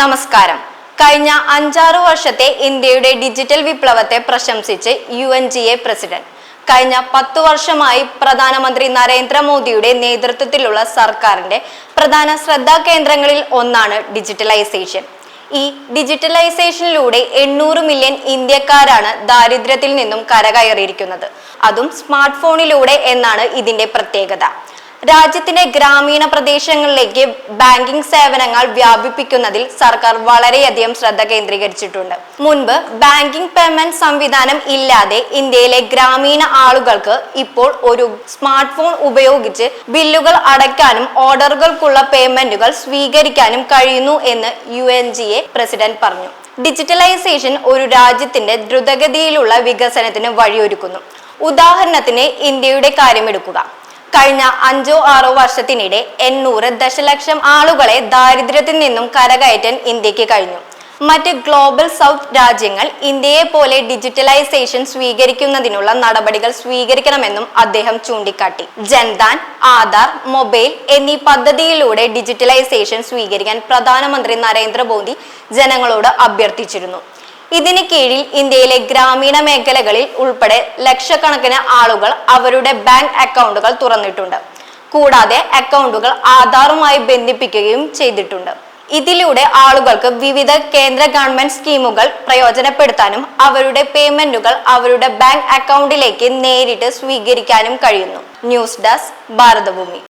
നമസ്കാരം. കഴിഞ്ഞ അഞ്ചാറു വർഷത്തെ ഇന്ത്യയുടെ ഡിജിറ്റൽ വിപ്ലവത്തെ പ്രശംസിച്ച് U N G A president. കഴിഞ്ഞ പത്തു വർഷമായി പ്രധാനമന്ത്രി നരേന്ദ്രമോദിയുടെ നേതൃത്വത്തിലുള്ള സർക്കാരിന്റെ പ്രധാന ശ്രദ്ധാ കേന്ദ്രങ്ങളിൽ ഒന്നാണ് ഡിജിറ്റലൈസേഷൻ. ഈ ഡിജിറ്റലൈസേഷനിലൂടെ എണ്ണൂറ് മില്യൺ ഇന്ത്യക്കാരാണ് ദാരിദ്ര്യത്തിൽ നിന്നും കരകയറിയിരിക്കുന്നത്. അതും സ്മാർട്ട് ഫോണിലൂടെ എന്നാണ് ഇതിന്റെ പ്രത്യേകത. രാജ്യത്തിന്റെ ഗ്രാമീണ പ്രദേശങ്ങളിലേക്ക് ബാങ്കിംഗ് സേവനങ്ങൾ വ്യാപിപ്പിക്കുന്നതിൽ സർക്കാർ വളരെയധികം ശ്രദ്ധ കേന്ദ്രീകരിച്ചിട്ടുണ്ട്. മുൻപ് ബാങ്കിംഗ് പേയ്മെന്റ് സംവിധാനം ഇല്ലാതെ ഇന്ത്യയിലെ ഗ്രാമീണ ആളുകൾക്ക് ഇപ്പോൾ ഒരു സ്മാർട്ട് ഫോൺ ഉപയോഗിച്ച് ബില്ലുകൾ അടയ്ക്കാനും ഓർഡറുകൾക്കുള്ള പേയ്മെന്റുകൾ സ്വീകരിക്കാനും കഴിയുന്നു എന്ന് U N G A president പറഞ്ഞു. ഡിജിറ്റലൈസേഷൻ ഒരു രാജ്യത്തിന്റെ ദ്രുതഗതിയിലുള്ള വികസനത്തിന് വഴിയൊരുക്കുന്നു. ഉദാഹരണത്തിന് ഇന്ത്യയുടെ കാര്യമെടുക്കുക. കഴിഞ്ഞ അഞ്ചോ ആറോ വർഷത്തിനിടെ എണ്ണൂറ് ദശലക്ഷം ആളുകളെ ദാരിദ്ര്യത്തിൽ നിന്നും കരകയറ്റാൻ ഇന്ത്യയ്ക്ക് കഴിഞ്ഞു. മറ്റ് ഗ്ലോബൽ സൗത്ത് രാജ്യങ്ങൾ ഇന്ത്യയെ പോലെ ഡിജിറ്റലൈസേഷൻ സ്വീകരിക്കുന്നതിനുള്ള നടപടികൾ സ്വീകരിക്കണമെന്നും അദ്ദേഹം ചൂണ്ടിക്കാട്ടി. ജൻദാൻ ആധാർ മൊബൈൽ എന്നീ പദ്ധതിയിലൂടെ ഡിജിറ്റലൈസേഷൻ സ്വീകരിക്കാൻ പ്രധാനമന്ത്രി നരേന്ദ്രമോദി ജനങ്ങളോട് അഭ്യർത്ഥിച്ചിരുന്നു. ഇതിന് കീഴിൽ ഇന്ത്യയിലെ ഗ്രാമീണ മേഖലകളിൽ ഉൾപ്പെടെ ലക്ഷക്കണക്കിന് ആളുകൾ അവരുടെ ബാങ്ക് അക്കൗണ്ടുകൾ തുറന്നിട്ടുണ്ട്. കൂടാതെ അക്കൗണ്ടുകൾ ആധാറുമായി ബന്ധിപ്പിക്കുകയും ചെയ്തിട്ടുണ്ട്. ഇതിലൂടെ ആളുകൾക്ക് വിവിധ കേന്ദ്ര ഗവൺമെന്റ് സ്കീമുകൾ പ്രയോജനപ്പെടുത്താനും അവരുടെ പേയ്മെന്റുകൾ അവരുടെ ബാങ്ക് അക്കൗണ്ടിലേക്ക് നേരിട്ട് സ്വീകരിക്കാനും കഴിയുന്നു. News desk Bharathabhoomi.